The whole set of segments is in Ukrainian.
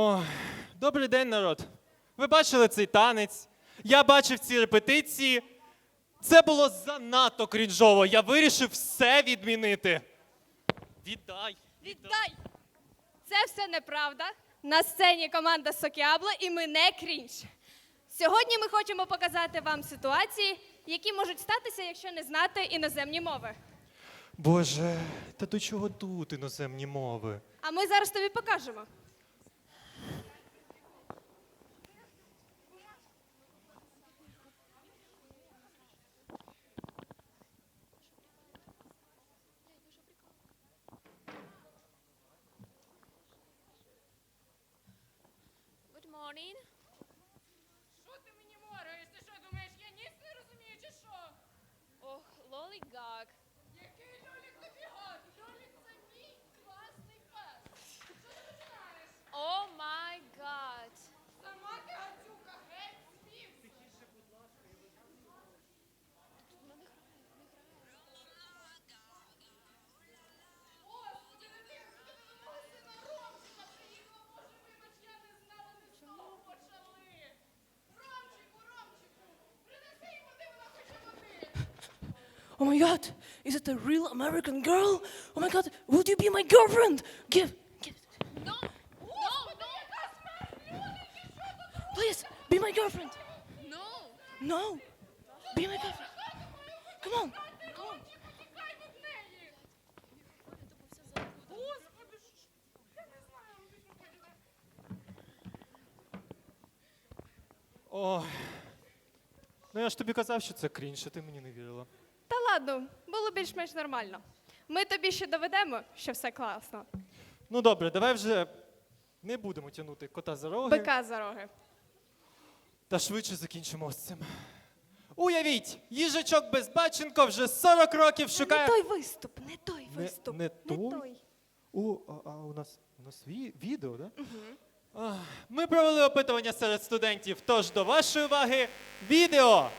Ой, добрий день, народ. Ви бачили цей танець? Я бачив ці репетиції. Це було занадто крінжово. Я вирішив все відмінити. Віддай. Віддай! Це все неправда. На сцені команда Сокіабло і ми не крінж. Сьогодні ми хочемо показати вам ситуації, які можуть статися, якщо не знати іноземні мови. Боже, та до чого тут іноземні мови? А ми зараз тобі покажемо. Morning. Що ти мені мораєш? Ти що думаєш, я ніс не розумію чи що? Ох, лолігак. Який Oh my god, is it a real American girl? Oh my god, would you be my girlfriend? Give, give, No, no, no, please, be my girlfriend. no. No, be my girlfriend. Come on, come on. Тікай від неї. Господи, що- я не знаю, що буде. Ой. Ну я ж тобі казав, що це крінж, а ти мені не вірила. Ладно, було більш-менш нормально. Ми тобі ще доведемо, що все класно. Ну добре, давай вже не будемо тягнути кота за роги. Бика за роги. Та швидше закінчимо з цим. Уявіть, їжачок Безбаченко вже 40 років шукає. Не той виступ, не той Не- виступ. не той? О, а, а у нас у нас ві- відео, да? Угу. Ми провели опитування серед студентів. Тож до вашої уваги відео.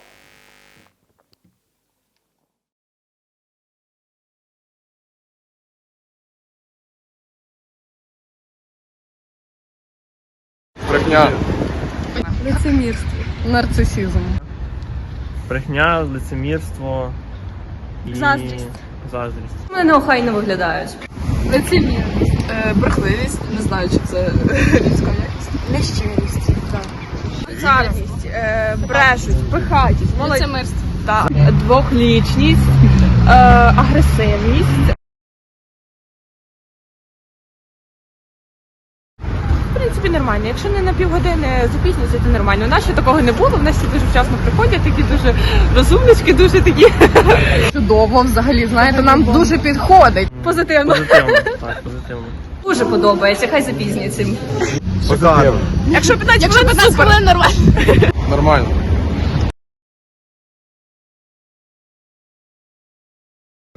Брехня. Лицемірство, нарцисизм. Брехня, лицемірство і Заздрість. заздрість. Вони неохайно виглядають. Лицемірність. Е, брехливість, не знаю, чи це людська якість. Нещирість. Царність, е, брешуть, пихатість, лицемирство. Так. Двохлічність, е, агресивність. Принципі, нормально. Якщо не на півгодини запізнюється, то нормально. У нас ще такого не було. В нас всі дуже вчасно приходять, такі дуже розумнички, дуже такі. Чудово, взагалі, знаєте, нам дуже підходить. Позитивно. Позитивно, так, позитивно. Дуже подобається, хай запізніться. Шикарно. Якщо 15 хвилин, 15 хвилин нормально. Нормально.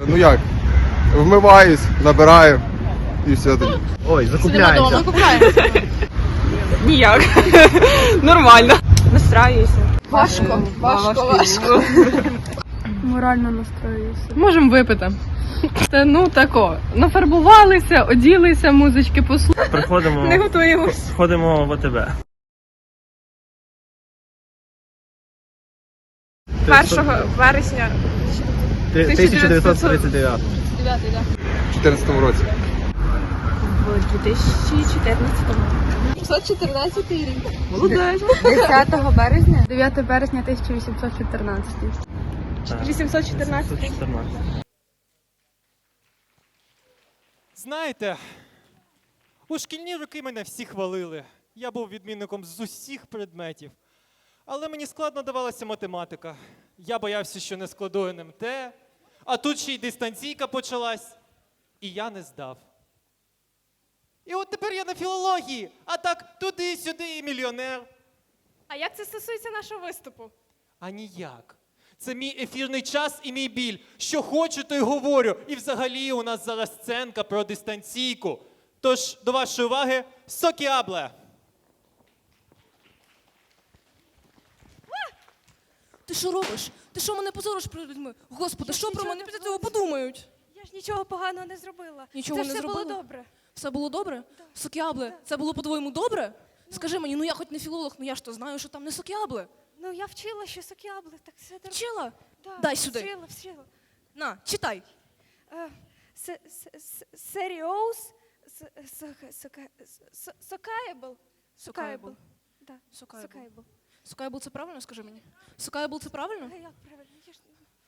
Ну як? Вмиваюсь, набираю і все тоді. Ой, закупляється. Ніяк. Нормально. Настраюся. Важко, важко, важко. Морально настроююся. Можемо випити. Це ну тако. Нафарбувалися, оділися, музички послухали. Приходимо, Не готуємось. ходимо в ОТБ. 1 вересня. 1939. в 14 році. В 2014-му. 514 рік. Молодець. 10 березня? 9 березня 1814. Так, 814. 814. Знаєте, у шкільні роки мене всі хвалили. Я був відмінником з усіх предметів. Але мені складно давалася математика. Я боявся, що не складу НМТ, а тут ще й дистанційка почалась, і я не здав. І от тепер я на філології, а так туди-сюди і мільйонер. А як це стосується нашого виступу? А ніяк. Це мій ефірний час і мій біль. Що хочу, то й говорю. І взагалі у нас зараз сценка про дистанційку. Тож, до вашої уваги, Сокіабле. Ти що робиш? Ти що мене позориш перед людьми? Господи, що про мене після цього подумають? Я ж нічого поганого не зробила. Нічого це не все зробила? було добре. Все було добре? Сокіабле, це було по-твоєму добре? Скажи мені, ну я хоч не філолог, ну я ж то знаю, що там не сокіабле. Ну, я вчила, що сокіабли, так все добре. Вчила? Да, Дай сюди. Вчила, вчила. На, читай. Е, с- сока- сока- с- сокаєбл. Сокаєбл. Да, Сокаєбл. сокаєбл. Це правильно, скажи мені? Сокаєбл це правильно? А як правильно? Я ж...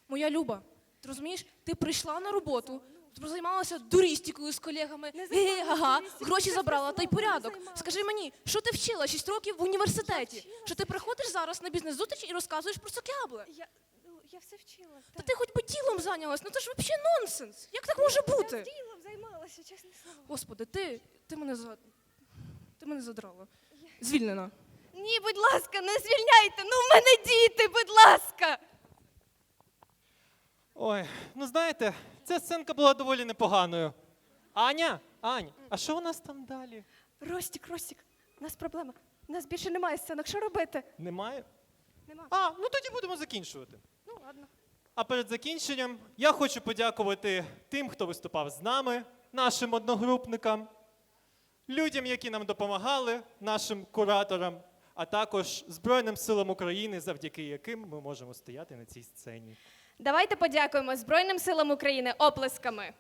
Моя Люба, ти розумієш, ти прийшла на роботу, займалася дурістикою з колегами, Не ге займалася га дурістикою, гроші чесне забрала, та й слово, не порядок. займалася. Скажи мені, що ти вчила 6 років в університеті? Що ти приходиш зараз на бізнес-зустріч і розказуєш про сокябле? Я, ну, я все вчила. Та так. ти хоч би ділом зайнялась, ну це ж взагалі нонсенс. Як так може Я бути? ділом займалася, чесне слово. Господи, ти, ти мене за. Ти мене задрала. Звільнена. Ні, будь ласка, не звільняйте. Ну, в мене діти, будь ласка. Ой, ну знаєте, ця сценка була доволі непоганою. Аня, Ань, а що у нас там далі? Ростік, Ростік, у нас проблема. У нас більше немає сценок. Що робити? Немає? Нема. А, ну тоді будемо закінчувати. Ну, ладно. А перед закінченням я хочу подякувати тим, хто виступав з нами, нашим одногрупникам, людям, які нам допомагали, нашим кураторам, а також Збройним силам України, завдяки яким ми можемо стояти на цій сцені. Давайте подякуємо Збройним силам України оплесками.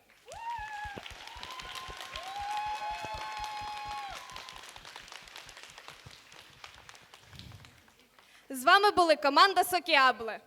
З вами були команда Сокіабле.